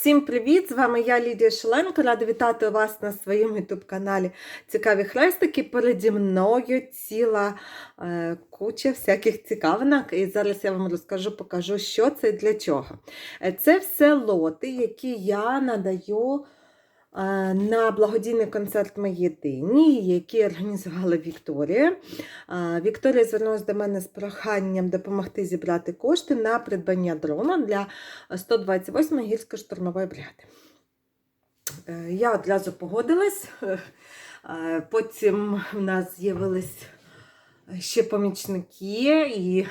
Всім привіт! З вами я Лідія Шеленко. Рада вітати вас на своєму ютуб-каналі Цікаві хрестики. Переді мною ціла е, куча всяких цікавинок. І зараз я вам розкажу, покажу, що це і для чого. Е, Це все лоти, які я надаю. Е, На благодійний концерт моєї дині, який організувала Вікторія. Е, Вікторія звернулася до мене з проханням допомогти зібрати кошти на придбання дрона для 128-ї гірсько-штурмової бригади. Е, Я одразу погодилась. Потім в нас з'явились ще помічники, і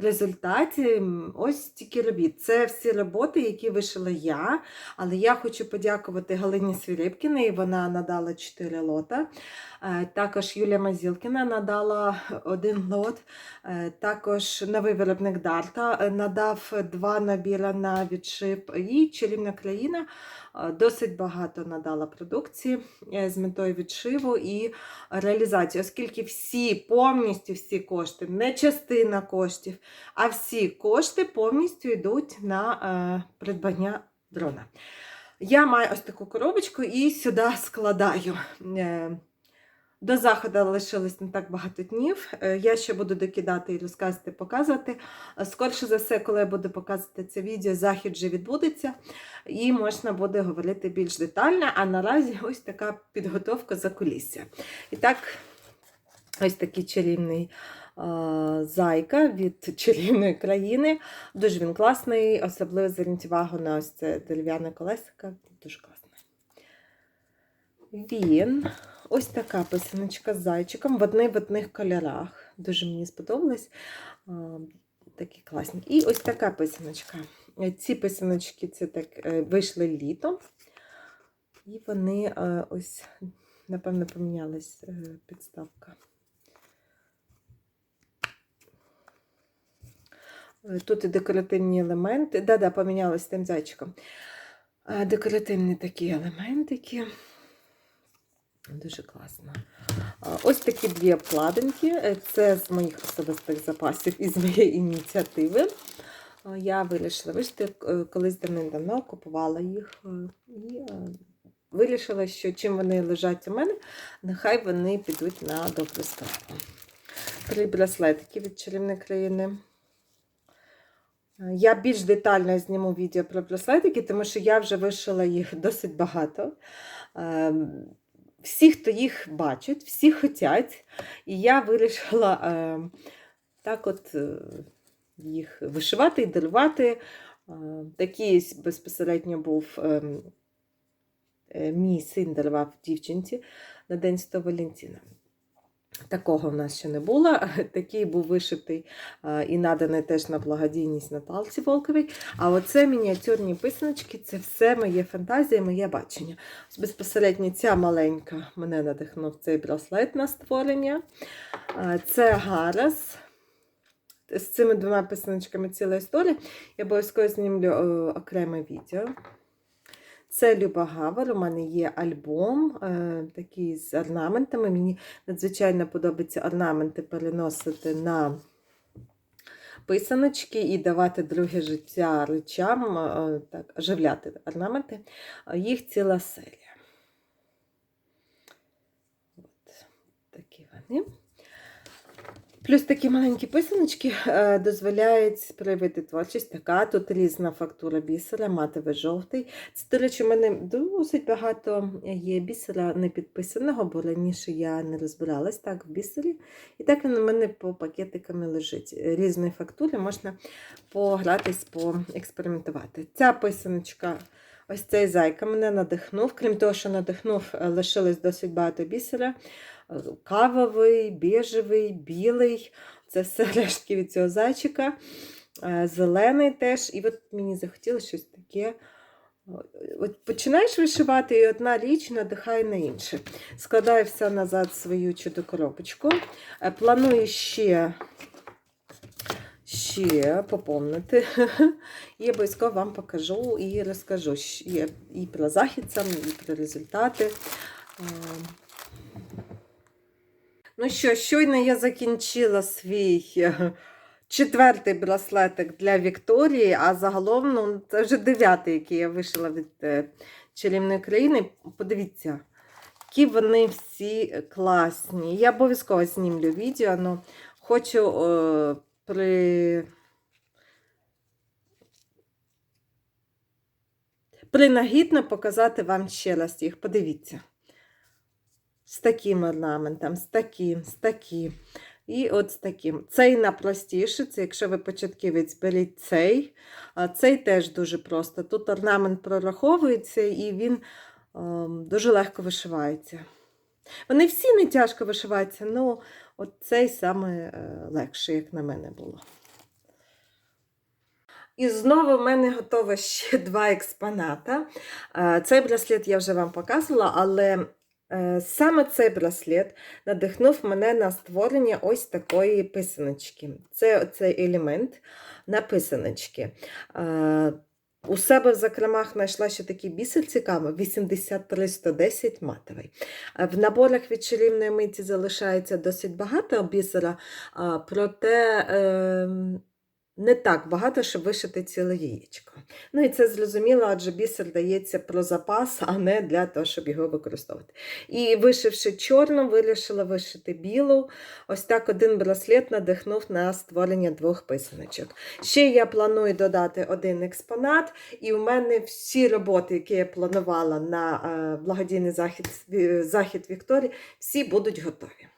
результаті ось тільки робіт. Це всі роботи, які вишила я. Але я хочу подякувати Галині Свіріпкіній, вона надала 4 лота. Е, Також Юлія Мазілкіна надала один лот. Е, Також новий виробник Дарта е, надав два набіри на відшип. І чарівна країна досить багато надала продукції з метою відшиву і реалізації, оскільки всі повністю всі кошти, не частина коштів, а всі кошти повністю йдуть на е, придбання дрона. Я маю ось таку коробочку і сюди складаю. Е, до заходу лишилось не так багато днів. Е, Я ще буду докидати і розказувати, показувати. Скорше за все, коли я буду показувати це відео, захід вже відбудеться, і можна буде говорити більш детально. А наразі ось така підготовка за кулісся. І так, ось такий чарівний зайка від чарівної країни. Дуже він класний, особливо зверніть увагу на ось це дерев'яне колесико. Дуже класне. Він ось така писаночка з зайчиком в одних в одних кольорах. Дуже мені сподобалось. Такі класні. І ось така писаночка. Е, Ці писаночки це так е, вийшли літом. І вони е, ось, напевно, помінялась е, підставка. Тут і декоративні елементи. Да-да, помінялось з тим зайчиком. Е, Декоративні такі елементики. Дуже класно. Ось такі дві обкладинки. Е, Це з моїх особистих запасів і з моєї ініціативи. Я вирішила вишити, е, колись давним-давно купувала їх е, і е, вирішила, що чим вони лежать у мене, нехай вони підуть на добру справу. Три браслетики від чарівної країни. Я більш детально зніму відео про браслетики, тому що я вже вишила їх досить багато. Ем, Всі, хто їх бачить, всі хочуть. І я вирішила е, так от е, їх вишивати і дарувати. Е, такий безпосередньо був е, мій син дарував дівчинці на День Святого Валентина. Такого в нас ще не було. Такий був вишитий і наданий теж на благодійність Наталці Волковій. А оце мініатюрні писаночки це все моє фантазія, моє бачення. Безпосередньо ця маленька мене надихнув цей браслет на створення. Це гарас. З цими двома писаночками ціла історія. Я обов'язково знімлю е, окреме відео. Це Люба Гавар. У мене є альбом е, такий з орнаментами. Мені надзвичайно подобається орнаменти переносити на писаночки і давати друге життя речам, е, так, оживляти орнаменти. Їх ціла серія. От такі вони. Плюс такі маленькі писаночки е, дозволяють проявити творчість. Така тут різна фактура бісера, матовий жовтий. Це, до речі, у мене досить багато є бісера не підписаного, бо раніше я не розбиралась так в бісері. І так він у мене по пакетиками лежить. Різної фактури можна погратись, поекспериментувати. Ця писаночка. Ось цей зайка мене надихнув. Крім того, що надихнув, е, лишилось досить багато бісера. Е, Кавовий, біжевий, білий. Це все рештки від цього зайчика. Е, Зелений теж. І от мені захотілося щось таке. От починаєш вишивати, і одна річ надихає на інше. Складаю все назад свою чудо коробочку. Е, Планую ще ще поповнити. І обов'язково вам покажу і розкажу і про захід сам, і про результати. Ну що, щойно я закінчила свій е, четвертий браслетик для Вікторії, а загалом ну, це вже дев'ятий, який я вишила від е, чарівної країни. Подивіться, які вони всі класні. Я обов'язково знімлю відео, але хочу е, при. Принагідно показати вам ще раз їх. Подивіться. З таким орнаментом, з таким, з таким. І от з таким. Цей найпростіший, це якщо ви початківець, беріть цей. Цей теж дуже просто. Тут орнамент прораховується і він ем, дуже легко вишивається. Вони всі не тяжко вишиваються, але от цей саме е, легший, як на мене було. І знову в мене готово ще два експоната. Е, Цей браслет я вже вам показувала, але саме цей браслет надихнув мене на створення ось такої писаночки. Це цей елемент на писаночки. Е, У себе в закромах знайшла ще такий бісер цікавий, 8310 матовий. Е, В наборах від чарівної миті залишається досить багато бісера, проте ем, не так багато, щоб вишити ціле яєчко. Ну і це зрозуміло, адже бісер дається про запас, а не для того, щоб його використовувати. І вишивши чорну, вирішила вишити білу. Ось так один браслет надихнув на створення двох писаночок. Ще я планую додати один експонат, і у мене всі роботи, які я планувала на е, благодійний захід, захід Вікторії, всі будуть готові.